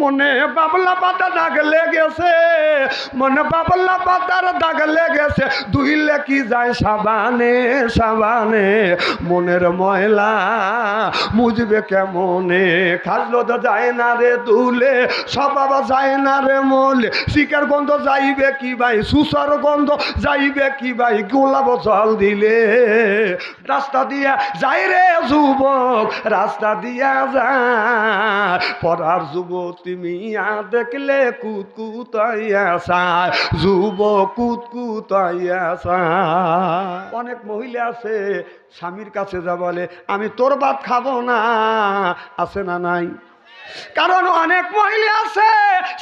মনে বাবলা পাতা দাগ লেগেছে, মনে বাবলা পাতার দাগ লেগেছে। ধুইলে কি যায় সাবানে সাবানে, মনের ময়লা মুজবে কেমনে? খাজলো তো যায় না রে দুলে সব বাবা যায় না রে মলে। শিকার গন্ধ যাইবে কি ভাই? সুসার গন্ধ যাইবে কি ভাই? গোলাপ জল দিলে রাস্তা দিয়া যাই রে যুবক, রাস্তা দিয়া যায়। পড়ার যুবতী মিয়া দেখলে কুত কুতাইয়া চায় যুবক কুত কুতাইয়া চায় অনেক মহিলা আছে, স্বামীর কাছে যা বলে, আমি তোর ভাত খাব না। আছে না নাই? কারণ অনেক মহিলা আছে,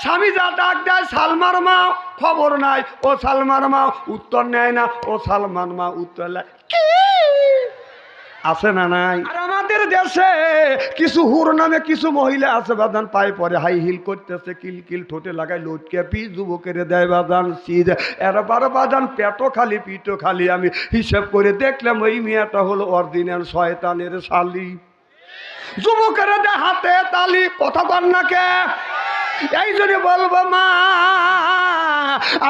স্বামী যা ডাক দেয়, সালমার মা, খবর নাই। ও সালমার মা উত্তর নেয় না, ও সালমান মা উত্তর নেয় আছে না নাই? আর আমাদের দেশে কিছু হুর নামে কিছু মহিলা আছে, বাদান পায়ে পরে হাই হিল করতেছে, কিল কিল ঠোঁটে লাগায় লটকে পি যুবকের দেয় বাদান সিজ। এরা বারো বাদান পেটও খালি, পিঠও খালি। আমি হিসেব করে দেখলাম ওই মেয়েটা হলো অরিজিনাল শয়তানের শালি। যুবকের হাতে তালি, কথা কর না কে? এই জন্য বলব মা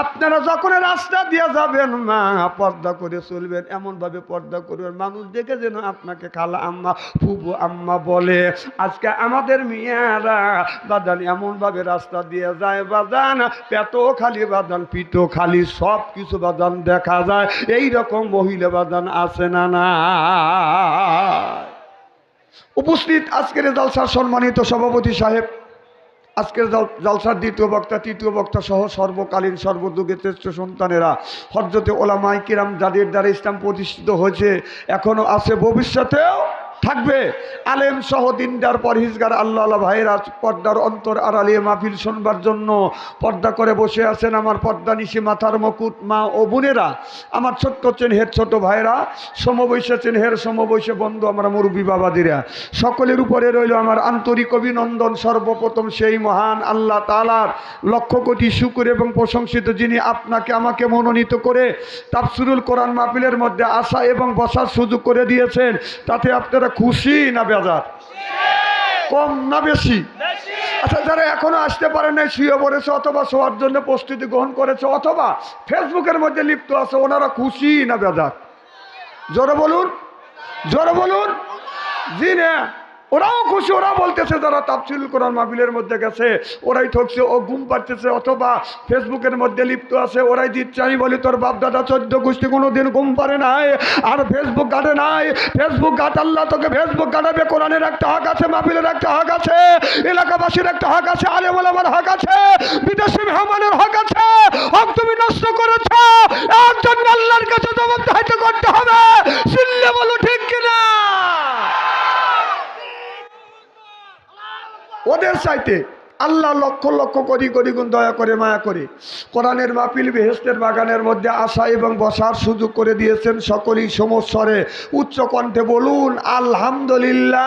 আপনারা যখন রাস্তা দিয়ে যাবেন মা, পর্দা করে চলবেন এমন ভাবে পর্দা করবেন, মানুষ দেখে যেন আপনাকে খালা আম্মা ফুবু আম্মা বলে। আজকে আমাদের মেয়েরা বাদান এমন ভাবে রাস্তা দিয়ে যায়, বাদান পেটও খালি, বাদান পিঠও খালি, সব কিছু বাদান দেখা যায়। এই রকম মহিলা বাদান আছে না না উপস্থিত আজকের জালসার সম্মানিত সভাপতি সাহেব আজকের জাল- জালসার দ্বিতীয় বক্তা, তৃতীয় বক্তা সহ সর্বকালীন সর্বযুগের শ্রেষ্ঠ সন্তানেরা। হরজতে ওলামাই কিরাম যাদের দ্বারা ইসলাম প্রতিষ্ঠিত হয়েছে এখনও আছে ভবিষ্যতেও। থাকবে। আলেম সহ দিনদার পরহিজগার আল্লাহ আল্লাহ পর্দার অন্তর আড়ালিয়ে মাহফিল শোনবার জন্য পর্দা করে বসে আছেন আমার পর্দা নিশি মাথার মকুট মা ও বোনেরা। আমার ছোট্ট চেনহের ছোট ভাইরা সমবৈশে চেনহের সমবৈশে বন্ধু, আমরা মুরব্বী বাবাদিরা। সকলের উপরে রইল আমার আন্তরিক অভিনন্দন। সর্বপ্রথম সেই মহান আল্লাহ তালার লক্ষ কোটি শুকুর এবং প্রশংসিত যিনি আপনাকে আমাকে মনোনীত করে তাফসিরুল কোরআন মাহফিলের মধ্যে আসা এবং বসার সুযোগ করে দিয়েছেন। তাতে আপনারা খুশি না বেজার? কম না বেশি? আচ্ছা যারা এখনও আসতে পারে নাই, শুয়ে পড়েছে অথবা শোয়ার জন্য প্রস্তুতি গ্রহণ করেছে, অথবা ফেসবুকের মধ্যে লিপ্ত আছে, ওনারা খুশি না বেজার? জোরে বলুন জোরে বলুন। জি না। ওরাও খুশি ওরা বলতেছে, যারা তাফসিল কোরআন মাহবিলের মধ্যে গেছে, ওরাই ঠকছে, ও ঘুম পাচ্ছে অথবা ফেসবুকের মধ্যে লিপ্ত আছে, ওরাই দিচ্ছে, আমি বলি, তোর বাপ দাদা চোদ্দ গোষ্ঠী কোনো দিন ঘুম পারে নাই, আর ফেসবুক ঘাটে নাই, ফেসবুক ঘাট আল্লাহ তোকে ফেসবুক ঘাটাবে, কোরআনের একটা হক আছে মাহবিলের একটা হক আছে, এলাকাবাসীর একটা হক আছে আলেমুল আমার হক আছে, বিদেশি মেহমানের হক আছে, হক তুমি নষ্ট করেছ একজন আল্লাহর কাছে জবাব দাহিত করতে হবে, শুনলে বলো ঠিক কিনা? ওদের চাইতে আল্লাহ লক্ষ লক্ষ করি কোটি গুণ দয়া করে, মায়া করে। কোরআনের মাহফিল বেহেস্তের বাগানের মধ্যে আসা এবং বসার সুযোগ করে দিয়েছেন সকলেই সমস্বরে। উচ্চ কণ্ঠে বলুন, আলহামদুলিল্লাহ।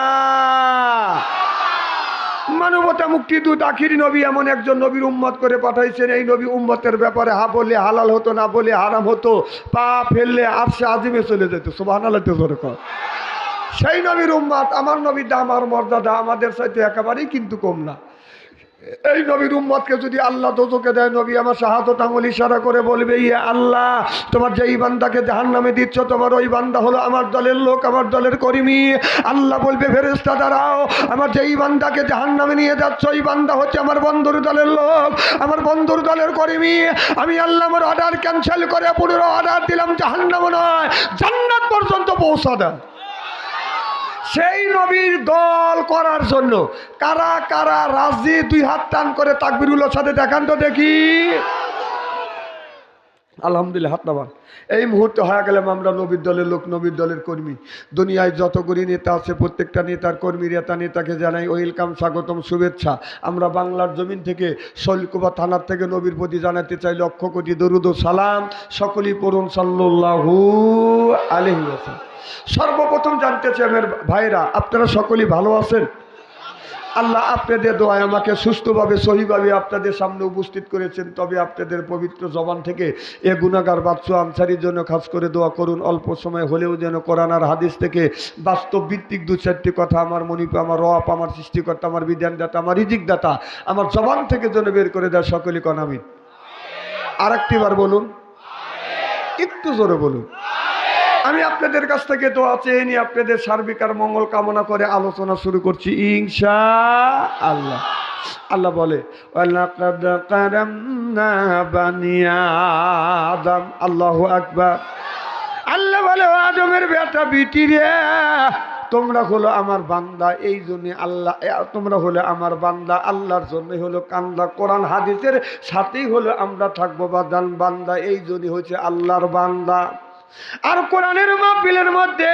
মানবতা মুক্তিদূত আখির নবী এমন একজন নবীর উম্মত করে পাঠাইছেন। এই নবী উম্মতের ব্যাপারে হা বললে হালাল হতো, না বলে হারাম হতো। পা ফেললে আরশে আজিমে চলে যেত। সুবাহ কর সেই নবীর উম্মাদ, আমার নবীর দাম আর মর্যাদা, আমাদের সাথে একেবারেই কিন্তু কম না। এই নবীর উম্মতকে যদি আল্লাহ দোজকে দেয়, নবী আমার শাহাদত আঙুল ইশারা করে বলবে ইয়ে আল্লাহ, তোমার যেই বান্দাকে জাহান নামে দিচ্ছ, তোমার ওই বান্দা হলো আমার দলের লোক, আমার দলের কর্মী। আল্লাহ বলবে ফেরেস্তা দাঁড়াও, আমার যেই বান্দাকে জাহান নামে নিয়ে যাচ্ছ, ওই বান্দা হচ্ছে আমার বন্ধুর দলের লোক, আমার বন্ধুর দলের কর্মী। আমি আল্লাহ আমার অর্ডার ক্যান্সেল করে পুরো অর্ডার দিলাম জাহান্নাম নয়, জান্নাত পর্যন্ত পৌঁছা দেয় সেই নবীর দল করার জন্য। কারা কারা রাজি, দুই হাত টান করে তাকবিরুল্লার সাথে দেখান তো দেখি। আলহামদুলিল্লাহ, হাত নামান। এই মুহূর্তে হয়ে গেলাম আমরা নবীর দলের লোক, নবীর দলের কর্মী। দুনিয়ায় যতগুলি নেতা আছে, প্রত্যেকটা নেতার কর্মী নেতা নেতাকে জানাই ওয়েলকাম স্বাগতম, শুভেচ্ছা। আমরা বাংলার জমিন থেকে শৈলকুবা থানার থেকে নবীর প্রতি জানাতে চাই লক্ষ কোটি দরুদ সালাম। সকলেই পড়ুন সাল্লাহু আলহি সর্বপ্রথম জানতে চাই, আমার ভাইরা আপনারা সকলেই ভালো আছেন? আল্লাহ আপনাদের দোয়ায় আমাকে সুস্থভাবে, সহিভাবে আপনাদের সামনে উপস্থিত করেছেন। তবে আপনাদের পবিত্র জবান থেকে এ গুণাগার বাচ্চু আনসারির জন্য খাস করে দোয়া করুন। অল্প সময় হলেও যেন কোরআন আর হাদিস থেকে বাস্তব ভিত্তিক দু চারটি কথা আমার মনিপ, আমার রপ আমার সৃষ্টিকর্তা, আমার বিধানদাতা, আমার রিজিকদাতা, আমার জবান থেকে যেন বের করে দেয় সকলে কনামিন আর একটিবার বলুন। একটু জোরে বলুন। আমি আপনাদের কাছ থেকে দোয়া চেয়ে নিয়ে আপনাদের সার্বিক আর মঙ্গল কামনা করে আলোচনা শুরু করছি ইনশা আল্লাহ আল্লাহ বলে আল্লাহ আকবার। আল্লাহ বলে, ও আদমের বেটা বিটি রে, তোমরা হলো আমার বান্দা, এই জন্য আল্লাহ তোমরা হলো আমার বান্দা, আল্লাহর জন্য হলো কান্দা। কোরআন হাদিসের সাথেই হলো আমরা থাকব বাদান বান্দা, এই জন্য হচ্ছে আল্লাহর বান্দা। আর কোরআনের মাহফিলের মধ্যে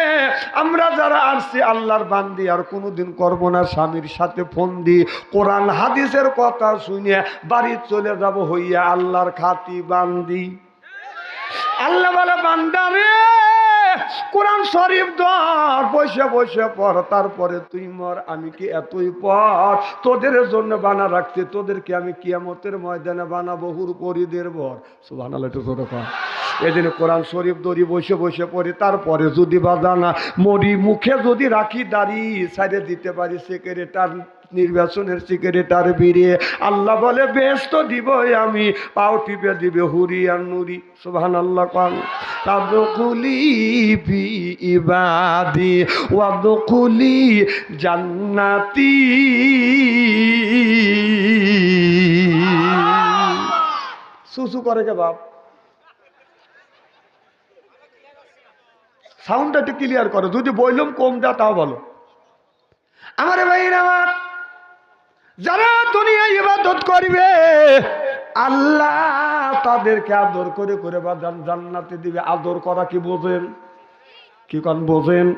আমরা যারা আসছি আল্লাহর বান্দি, আর কোনোদিন করব না, স্বামীর সাথে ফোন দি কোরআন, হাদিসের কথা শুনে বাড়ি চলে যাব হইয়া আল্লাহর খাতি বান্দি। আল্লাহ বলে বান্দারে কোরআন শরীফ ধর, বসে বসে পর তারপরে তুই মর, আমি কি এতই পর? তোদের জন্য বানা রাখছি, তোদেরকে আমি কিয়ামতের ময়দানে বানাবো, হুর পরিদের বর। সুবাহ একটু ছোট জন্য কোরআন শরীফ দড়ি বসে বসে পড়ি, তারপরে যদি বাজানা, মরি মুখে যদি রাখি দাড়ি, সাইডে দিতে পারি সেক্রেটার নির্বাচনের সিগারেটার বেরিয়ে, আল্লাহ বলে বেশ তো দিবই আমি, পাও টিপে দিবে হুরি আর নুরি। সুবহান আল্লাহ কান। তাদকুলি বি ইবাদি জান্নাতি। সুসু করে কে বাপ? সাউন্ডটা একটু ক্লিয়ার করো, যদি বললাম কম যা তাও বলো আমার ভাই আমার যারা দুনিয়ায় ইবাদত করবে আল্লাহ তাদেরকে আদর করে করে বা জান- জান্নাতে দিবে। আদর করা কি বোঝেন? কি কন বোঝেন?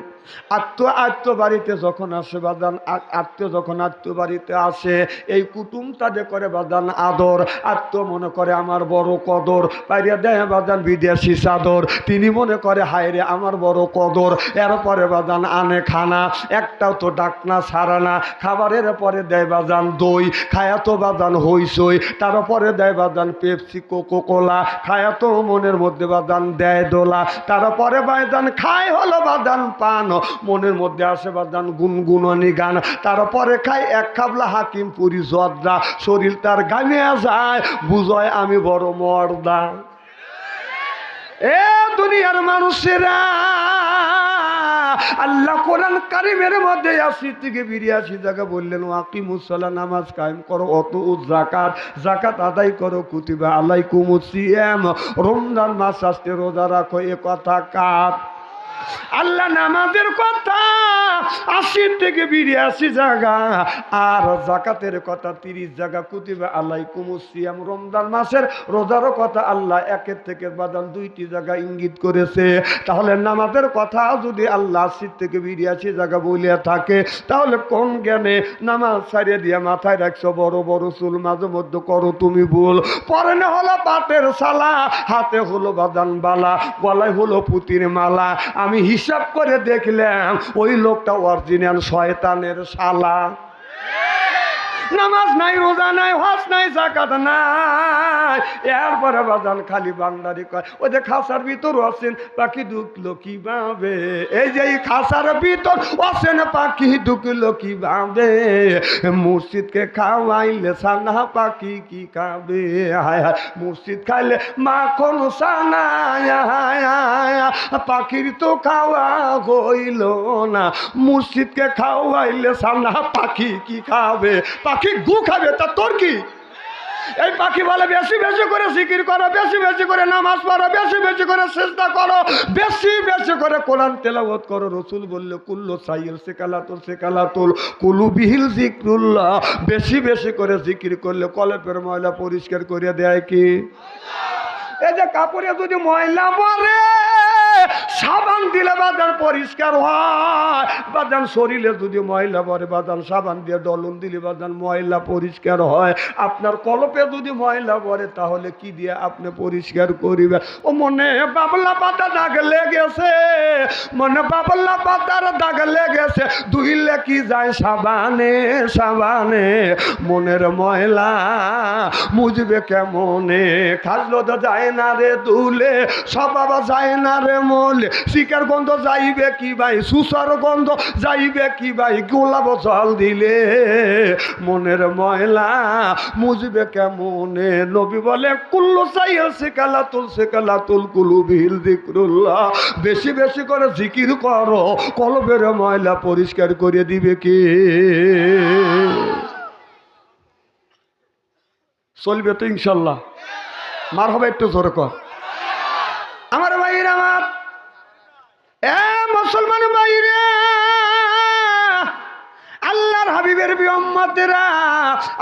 আত্ম আত্ম বাড়িতে যখন আসে, বাদান আত্মীয় যখন আত্ম বাড়িতে আসে, এই কুটুম তাদের করে বাদান আদর আত্ম মনে করে আমার বড় কদর বাইরে দেয় বাদান বিদেশি চাদর, তিনি মনে করে হায়রে আমার বড় কদর। এরপরে বাদান আনে খানা, একটাও তো ডাকনা ছাড়া না। খাবারের পরে দেয় বাজান দই, খায়া তো বাজান হইসই তারপরে দেয় বাজান পেপসি কোকো কোলা খায়া তো মনের মধ্যে বাদান দেয় দোলা। তারপরে বাদান খায় হলো বাদান পান মনের মধ্যে আসে বাদান গুনগুননি গান। তারপরে খাই এক খাবলা হাকিম পুরি জর্দা। শরীর তার গানে যায়, বুঝয় আমি বড় মর্দা। এ দুনিয়ার মানুষেরা, আল্লাহ কোরআন কারিমের মধ্যে আশি থেকে বিরিয়াশি জায়গা বললেন ওয়াকিমুসলা নামাজ কায়েম করো, অত জাকাত জাকাত আদায় করো কুতিবা আলাই কুমুসিয়াম রমজান মাস আসতে রোজা রাখো, এ কথা কার? আল্লাহ নামাজের কথা। থেকে জায়গা। আর জাকাতের কথা তিরিশ জায়গা আল্লাহ কুমুসিয়াম রমজান মাসের রোজারও কথা আল্লাহ একের থেকে বাদান দুইটি জায়গা ইঙ্গিত করেছে। তাহলে নামাজের কথা যদি আল্লাহ আশি থেকে বিরিয়াশি জায়গা বলিয়া থাকে, তাহলে কোন জ্ঞানে নামাজ ছাড়িয়ে দিয়ে মাথায় রাখছো, বড় বড় চুল মাঝে মধ্যে করো তুমি ভুল। পরে না হলো পাটের সালা হাতে হলো বাদান বালা, গলায় হলো পুতির মালা। আমি হিসাব করে দেখলাম, ওই লোকটা অরিজিনাল শয়তানের শালা। নামাজ নাই, রোজা নাই, হজ নাই জাকাত নাই। এরপরে বাজান খালি বান্দারি কয়, ওই যে খাসার ভিতর আছেন পাখি ঢুকলো কি ভাবে এই যে খাসার ভিতর আছেন পাখি ঢুকলো কি ভাবে মসজিদকে খাওয়াইলে সানা পাখি কি খাবে? হায় হায় মসজিদ খাইলে মাখন সানা পাখির তো খাওয়া হইল না মসজিদকে খাওয়াইলে সানা পাখি কি খাবে? পাখি গু খাবে, তা তোর কি? এই পাখি বলে, বেশি বেশি করে জিকির করো, বেশি বেশি করে নামাজ পড়ো, বেশি বেশি করে চেষ্টা করো, বেশি বেশি করে কোরআন তেলাওয়াত করো। রসুল বললে, কুল্লো সাইল সেকালাতুল সেকালাতুল কুলু বিহিল জিক্রুল্লাহ বেশি বেশি করে জিকির করলে কলেপের ময়লা পরিষ্কার করে দেয় কি? এই যে কাপড়ে যদি ময়লা মরে সাবান দিলে বাদান পরিষ্কার হয়। বাদান শরীরে যদি ময়লা পরে বাদান সাবান দিয়ে ডলন দিলে বাদান ময়লা পরিষ্কার হয়। আপনার কলপে যদি ময়লা পরে তাহলে কি দিয়ে আপনি পরিষ্কার করিবে ও মনে বাবলা পাতা দাগ লেগেছে। মনে বাবলা পাতার দাগ লেগেছে। ধুইলে কি যায় সাবানে সাবানে? মনের ময়লা মুজবে কেমনে? খাজলো তো যায় না রে দুলে সবাবা যায় না রে মলে। শিকার গন্ধ যাইবে কি ভাই? সুসার গন্ধ যাইবে কি ভাই? গোলাপ জল দিলে মনের ময়লা মুজবে কেমনে? নবী বলে, কুল্লো চাইয়া সেকালা তুল সেকালা তুল কুলু বিল দিকরুল্লাহ বেশি বেশি করে জিকির করো, কলবের ময়লা পরিষ্কার করে দিবে কি? চলবে তো ইনশাল্লাহ। মার হবে একটু জোরে কর।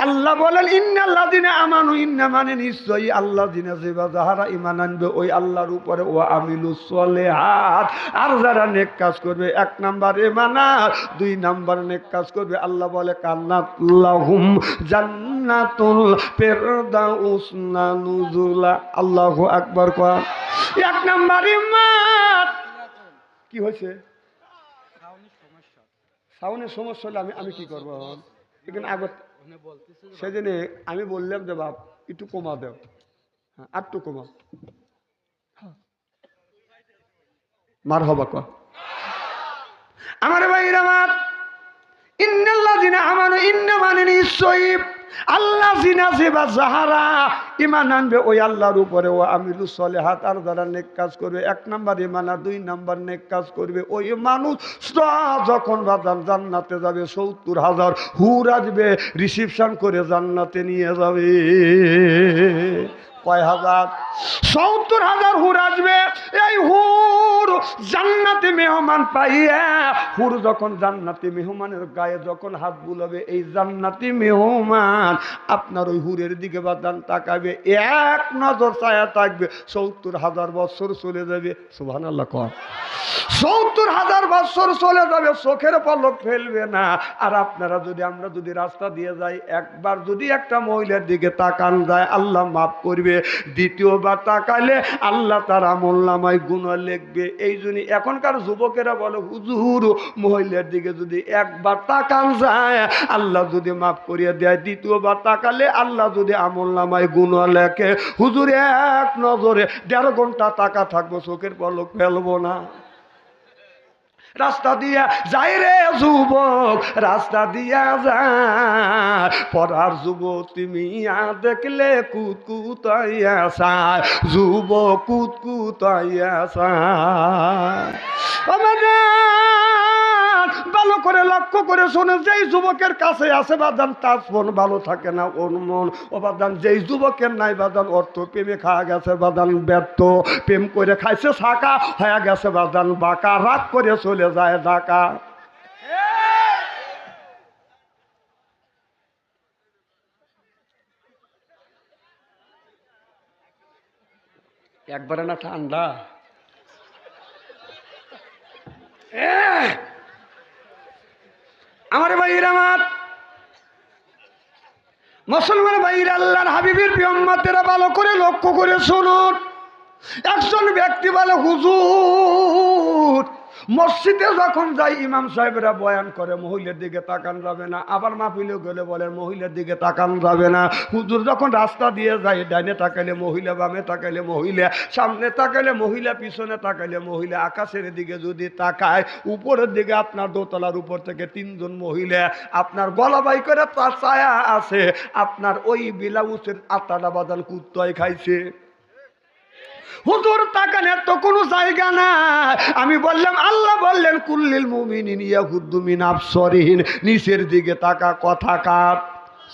আল্লাহ বলেন ইন্নাল্লাহ দিনে আমানু ইন্না মানে নিশ্চয়ই আল্লাহ দিনে যেবা যাহারা ইমান আনবে ওই আল্লাহর উপরে ও আমিলু চলে হাত আর যারা নেক কাজ করবে এক নাম্বার ইমানার দুই নাম্বার নেক কাজ করবে আল্লাহ বলে কান্নাতুল্লাহুম জান্নাতুল ফেরদাউস না নুজুলা। আল্লাহু আকবার কর এক নাম্বার ইমান কি হয়েছে? সাউনের সমস্যা। হলে আমি আমি কি করব এখানে আগত সেজন্য আমি বললাম যে, বাপ, একটু কমা দেও। হ্যাঁ আর একটু কমা। মার হবা ক আমার ভাই আমার ইন্নাল্লাহ জিনা আমার ইন্ন মানে নিশ্চয়ই আল্লাহ জিনা জিবা যাহারা ইমান আনবে ওই আল্লাহর উপরে। ও আমিরু সলে হাত আর যারা নেক কাজ করবে, এক নাম্বার ইমান আর দুই নাম্বার নেক কাজ করবে। ওই মানুষ যখন বাজান জান্নাতে যাবে, সত্তর হাজার হুর আসবে রিসিপশন করে জান্নাতে নিয়ে যাবে। কয় হাজার? সত্তর হাজার হুর আসবে, এই হুর জান্নাতে মেহমান পাইয়া, হুর যখন জান্নাতি মেহমানের গায়ে যখন হাত বুলাবে, এই জান্নাতি মেহমান আপনার ওই হুরের দিকে বাদান তাকাবে, এক নজর ছায়া থাকবে, সত্তর হাজার বছর চলে যাবে। সুভান আল্লাহ কর। সত্তর হাজার বছর চলে যাবে, চোখের পলক ফেলবে না। আর আপনারা যদি, আমরা যদি রাস্তা দিয়ে যাই, একবার যদি একটা মহিলার দিকে তাকান যায়, আল্লাহ মাফ করবে। দ্বিতীয়বার তাকালে আল্লাহ তার আমল নামায় গুণ লিখবে। এই জন্য এখনকার যুবকেরা বলে, হুজুর, মহিলার দিকে যদি একবার তাকান যায়, আল্লাহ যদি মাফ করিয়া দেয়। দ্বিতীয়বার তাকালে আল্লাহ যদি আমল নামায় গুণ লেখে। হুজুর, এক নজরে দেড় ঘণ্টা টাকা থাকব, চোখের পলক ফেলব না। রাস্তা দিয়া যাই রে যুবক, রাস্তা দিয়া যা পড়ার যুবতী মিয়া দেখলে কুতকুত যুব সায় যুবক কুত কুতাইয়া সায় ভালো করে লক্ষ্য করে শোনে যেই যুবকের কাছে আছে বাদান তার মন ভালো থাকে না, ওর মন। ও বাদান যেই যুবকের নাই বাদান অর্থ প্রেমে খাওয়া গেছে বাদান ব্যর্থ। প্রেম করে খাইছে শাখা হয়ে গেছে বাদান বাঁকা। রাগ করে চলে যায় ঢাকা। একবারে না ঠান্ডা? এহ! আমার মুসলমান ভাইর আল্লাহর হাবিবের বিয়ম্মাতেরা ভালো করে লক্ষ্য করে শুনুন একজন ব্যক্তি বলে, হুজুর মসজিদে যখন যাই, ইমাম সাহেবরা বয়ান করে, মহিলার দিকে তাকান যাবে না। আবার মাহফিলে গেলে বলে, মহিলার দিকে তাকান যাবে না। হুজুর যখন রাস্তা দিয়ে যায়, ডাইনে তাকাইলে মহিলা, বামে তাকাইলে মহিলা, সামনে তাকাইলে মহিলা, পিছনে তাকাইলে মহিলা, আকাশের দিকে যদি তাকায়, উপরের দিকে আপনার দোতলার উপর থেকে তিনজন মহিলা, আপনার গলা বাই করে তার ছায়া আছে। আপনার ওই বিলাউসের আত্মাটা বাদাল কুত্তয় খাইছে। হুজুর তাকানের তো কোনো জায়গা না আমি বললাম, আল্লাহ বললেন, কুল্লিল মুমিনিন ইয়াহুদ্দুমিন আবসরিন নিচের দিকে তাকা, কথা কার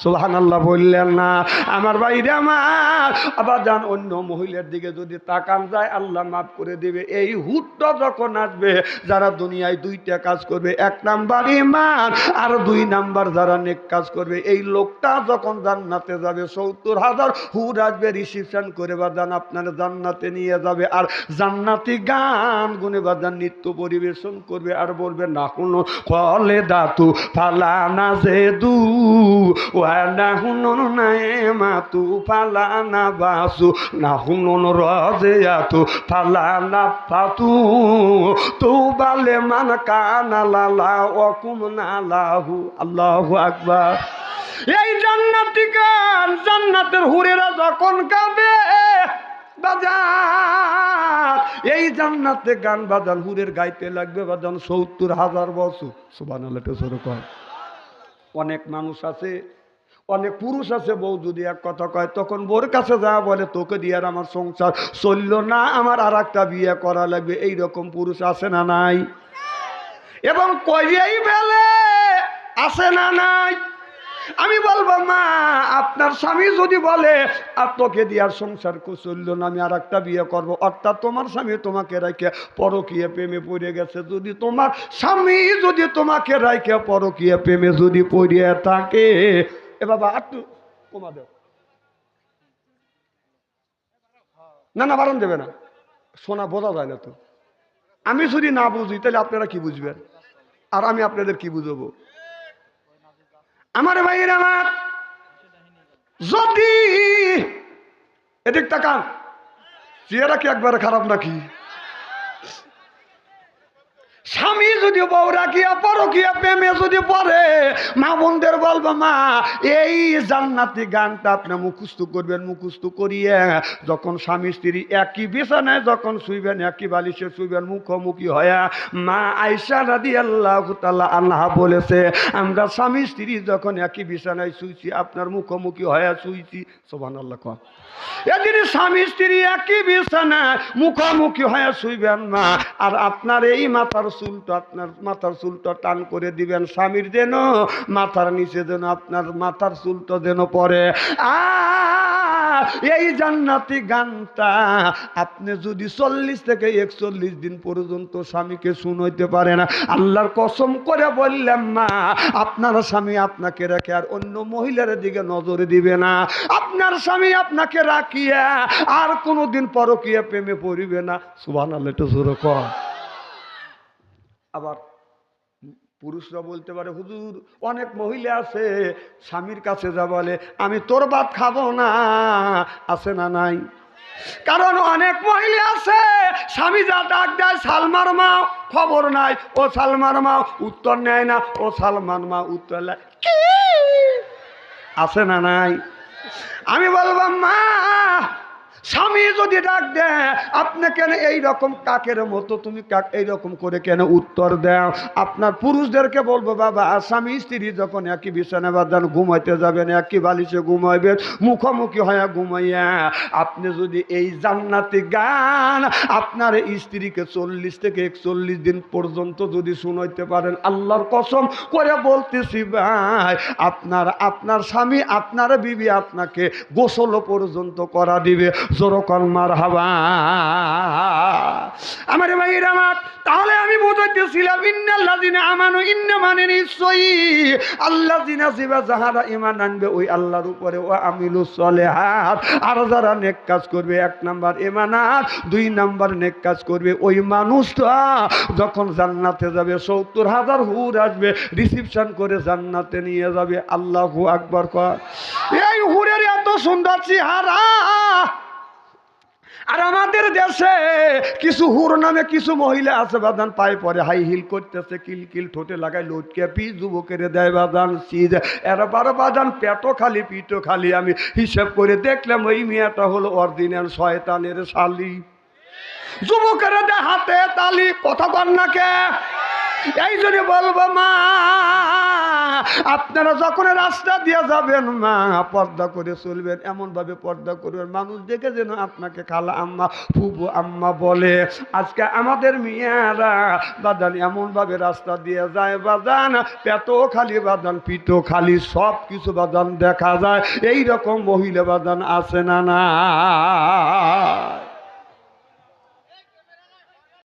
সোহান আল্লাহ বললেন না। আমার বাইরে আমার, আবার যান অন্য মহিলার দিকে যদি তাকান যায়, আল্লাহ মাফ করে দিবে। এই হুটটা যখন আসবে, যারা দুনিয়ায় দুইটা কাজ করবে, এক নাম্বার ইমান আর দুই নাম্বার যারা নেক কাজ করবে, এই লোকটা যখন জান্নাতে যাবে, সত্তর হাজার হুট আসবে রিসিপশন করে বা যান আপনার জান্নাতে নিয়ে যাবে, আর জান্নাতি গান গুনে বাজান নৃত্য পরিবেশন করবে, আর বলবে না কোনো কলে দাতু ফালা না যে দু হুনন নাই মাতু ফালা না বাসু, না হুনন রজে আতু ফালা না পাতু, তু বালে মান কানা লালা ওকুম না লাহু আল্লাহু আকবার। এই জান্নাতি গান জান্নাতের হুরেরা যখন গাবে, বাজার। এই জান্নাতে গান বাজান হুরের গাইতে লাগবে বাজান সত্তর হাজার বছর। সুবান অনেক মানুষ আছে অনেক পুরুষ আছে, বউ যদি এক কথা কয়, তখন বোর কাছে যা বলে তোকে দিয়ে আর আমার সংসার চলল না, আমার আর একটা বিয়ে করা লাগবে। এই রকম পুরুষ আছে না নাই? এবং কইয়াই বেলে, আছে না নাই? আমি বলব, মা, আপনার স্বামী যদি বলে, আর তোকে দিয়ার সংসার চলল না, আমি আর একটা বিয়ে করব। অর্থাৎ তোমার স্বামী তোমাকে রাখে পরকীয় প্রেমে পড়ে গেছে। যদি তোমার স্বামী যদি তোমাকে রাখে পরকীয় প্রেমে যদি পড়িয়ে থাকে এ বাবা একটু কমা না না বারণ দেবে না। সোনা বোঝা যায় না তো। আমি যদি না বুঝি, তাহলে আপনারা কি বুঝবেন? আর আমি আপনাদের কি বুঝব? আমার ভাইয়ের আমার, যদি এদিক তাকান চেহারা কি একবারে খারাপ নাকি? স্বামী যদি বউ রাখিয়া পরকিয়া প্রেমে যদি পড়ে, মা বোনদের বলব, মা, এই জান্নাতি গানটা আপনি মুখস্থ করবেন, মুখস্থ করিয়ে যখন স্বামী স্ত্রী একই বিছানায় যখন শুইবেন, একই বালিশে শুইবেন, মুখোমুখি হয়া মা আয়সা রাদি আল্লাহ আল্লাহ বলেছে, আমরা স্বামী স্ত্রী যখন একই বিছানায় শুইছি, আপনার মুখোমুখি হয়া শুইছি। সোভান আল্লাহ কন। এদিন স্বামী স্ত্রী একই বিছানায় মুখোমুখি হয়ে শুইবেন না আর আপনার এই মাথার চুলটা আপনার মাথার চুলটা টান করে দিবেন। স্বামীর যেন মাথার নিচে যেন আপনার মাথার চুলটা যেন পড়ে। আর এই জান্নাতি গানটা আপনি যদি চল্লিশ থেকে একচল্লিশ দিন পর্যন্ত স্বামীকে শুনইতে পারেন আল্লাহর কসম করে বললাম মা, আপনার স্বামী আপনাকে রেখে আর অন্য মহিলার দিকে নজর দিবে না। আপনার স্বামী আপনাকে রাখিয়া আর কোনোদিন পরকিয়া প্রেমে পড়িবে না। সুবান আল্লাহ একটু কর আবার পুরুষরা বলতে পারে, হুজুর, অনেক মহিলা আছে, স্বামীর কাছে যা বলে, আমি তোর ভাত খাব না। আছে না নাই? কারণ অনেক মহিলা আছে, স্বামী যা ডাক দেয়, সালমার মা, খবর নাই, ও সালমার মা, উত্তর নেয় না, ও সালমান মা, উত্তর নেয় কি? আছে না নাই? আমি বলব, মা স্বামী যদি ডাক দেয়, আপনি কেন এই রকম কাকের মতো? তুমি কাক এই রকম করে কেন উত্তর দাও? আপনার পুরুষদেরকে বলব, বাবা, স্বামী, স্ত্রী যখন একই বিছানা বাদান ঘুমাইতে যাবেন, একই বালিশে ঘুমাইবেন, মুখোমুখি হয়ে ঘুমাইয়া আপনি যদি এই জান্নাতি গান আপনার স্ত্রীকে চল্লিশ থেকে একচল্লিশ দিন পর্যন্ত যদি শুনাইতে পারেন, আল্লাহর কসম করে বলতেছি, ভাই, আপনার আপনার স্বামী, আপনার বিবি আপনাকে গোসল পর্যন্ত করা দিবে। জোরকন মার হাবা আমার ভাইয়ের আমার, তাহলে আমি বোঝাইতেছিলাম, ইন্নাল্লাযিনা আমানু ইন্না মানে নিশ্চয়ই আল্লাযিনা জিবা যাহারা ইমান আনবে, ওই আল্লাহর উপরে ও আমিলু চলে হাত আর যারা নেক কাজ করবে, এক নাম্বার ঈমানাত দুই নাম্বার নেক কাজ করবে, ওই মানুষটা যখন জান্নাতে যাবে, সত্তর হাজার হুর আসবে রিসিপশন করে জান্নাতে নিয়ে যাবে, আল্লাহু আকবর কর এই হুরের এত সুন্দর চেহারা! আর আমাদের দেশে কিছু হুর নামে কিছু মহিলা আছে, বাদান পায়ে পরে হাই হিল করতেছে, কিল কিল ঠোঁটে লাগায়, লটকে পি যুবকের দেয়, বাদান সিজ। এরা বারো বাদান পেটও খালি, পিঠও খালি, আমি হিসেব করে দেখলাম ওই মেয়েটা হলো অরিজিনাল শয়তানের শালি। যুবকের হাতে তালি, কথা কর না কে? এই জন্য বলব মা আপনারা যখন রাস্তা দিয়ে যাবেন, মা, পর্দা করে চলবেন, এমনভাবে পর্দা করবেন, মানুষ দেখে যেন আপনাকে খালা আম্মা ফুবু আম্মা বলে, আজকে আমাদের মেয়েরা বাদান এমনভাবে রাস্তা দিয়ে যায়, বাদান পেটও খালি, বাদান পিঠও খালি সব কিছু বাদান দেখা যায় এই রকম মহিলা বাদান আছে না না